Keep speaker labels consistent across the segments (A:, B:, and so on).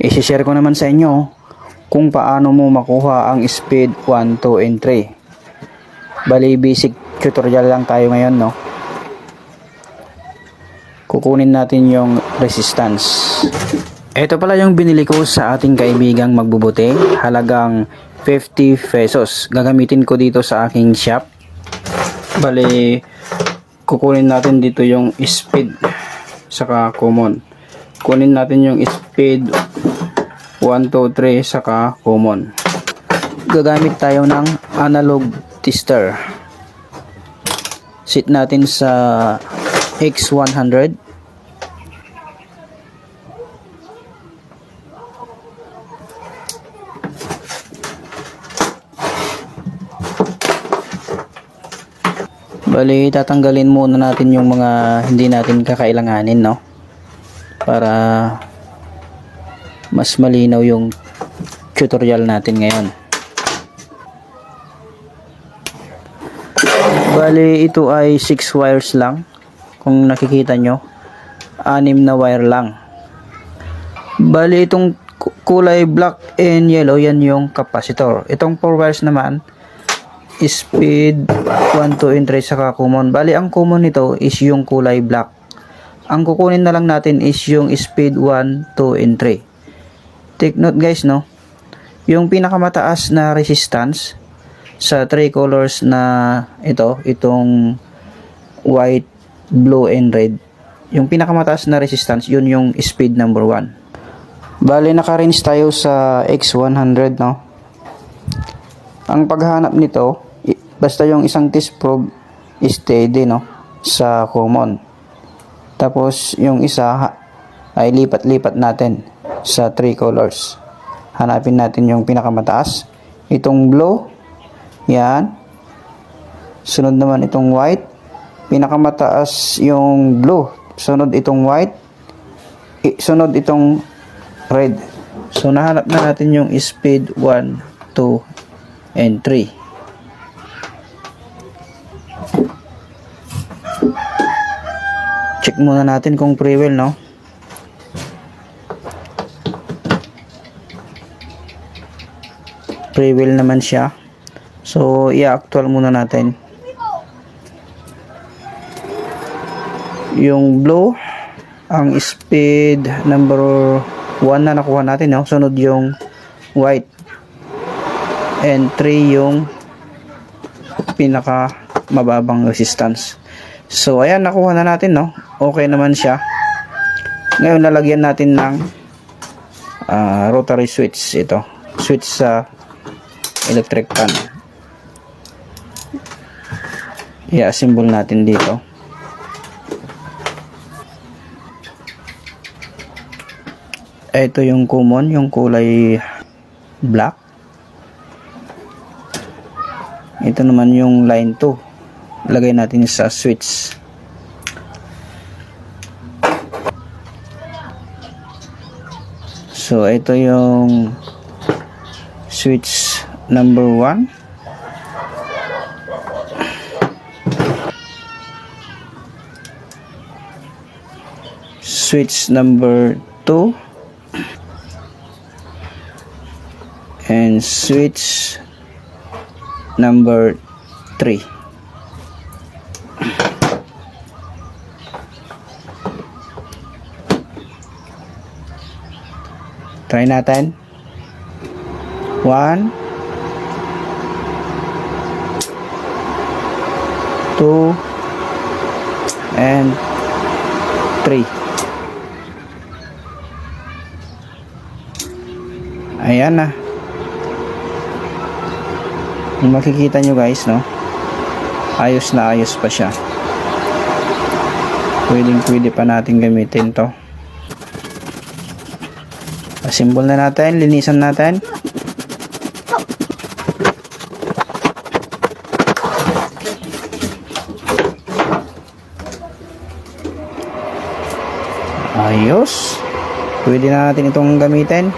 A: i-share ko naman sa inyo kung paano mo makuha ang speed 1, 2, and 3. Bali, basic tutorial lang tayo ngayon, no? Kukunin natin yung resistance. Ito pala yung binili ko sa ating kaibigang magbubuti. Halagang 50 pesos. Gagamitin ko dito sa aking shop. Bali, kukunin natin dito yung speed saka common. Kunin natin yung speed 1, 2, 3 saka common. Gagamit tayo ng analog tester. Sit natin sa X100. Bali, tatanggalin muna natin yung mga hindi natin kakailanganin, no? Para mas malinaw yung tutorial natin ngayon. Bali, ito ay 6 wires lang. Kung nakikita nyo, anim na wire lang. Bali, itong ku- kulay black and yellow, yan yung capacitor. Itong 4 wires naman, speed 1, 2, and 3 saka common. Bali, ang common nito is yung kulay black. Ang kukunin na lang natin is yung speed 1, 2, and 3. Take note guys, no? Yung pinakamataas na resistance sa three colors na ito, itong white, blue, and red. Yung pinakamataas na resistance, yun yung speed number 1. Bali, naka-range tayo sa X100, no? Ang paghanap nito, basta yung isang test probe is steady, no? Sa common. Tapos, yung isa ay lipat-lipat natin sa three colors. Hanapin natin yung pinakamataas. Itong blue, yan. Sunod naman itong white. Pinakamataas yung blue. Sunod itong white. Sunod itong red. So, nahanap na natin yung speed 1, 2, and 3. Check muna natin kung pre-well, no? Pre-well naman siya. So, i-actual muna natin. Yung blue, ang speed number 1 na nakuha natin, no? Sunod yung white and 3 yung pinaka mababang resistance. So, ayan, nakuha na natin, no? Okay naman siya. Ngayon, lalagyan natin ng ah, rotary switch ito. Switch sa electric fan. I-assemble natin dito. Ito yung common, yung kulay black. Ito naman yung line 2. Lagay natin sa switch. So, ito yung switch number 1. Switch number 2. And switch number 3. Try natin. 1 2 and 3. Ayan na. Kung makikita nyo guys, no? Ayos na ayos pa siya. Pwedeng pwede pa natin gamitin to. Asimbol na natin, linisan natin. Ayos. Pwede na natin itong gamitin.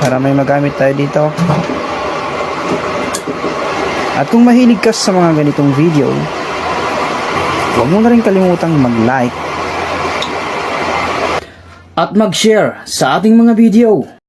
A: Para may magamit tayo dito. At kung mahilig ka sa mga ganitong video, huwag mo na rin kalimutang mag-like at mag-share sa ating mga video.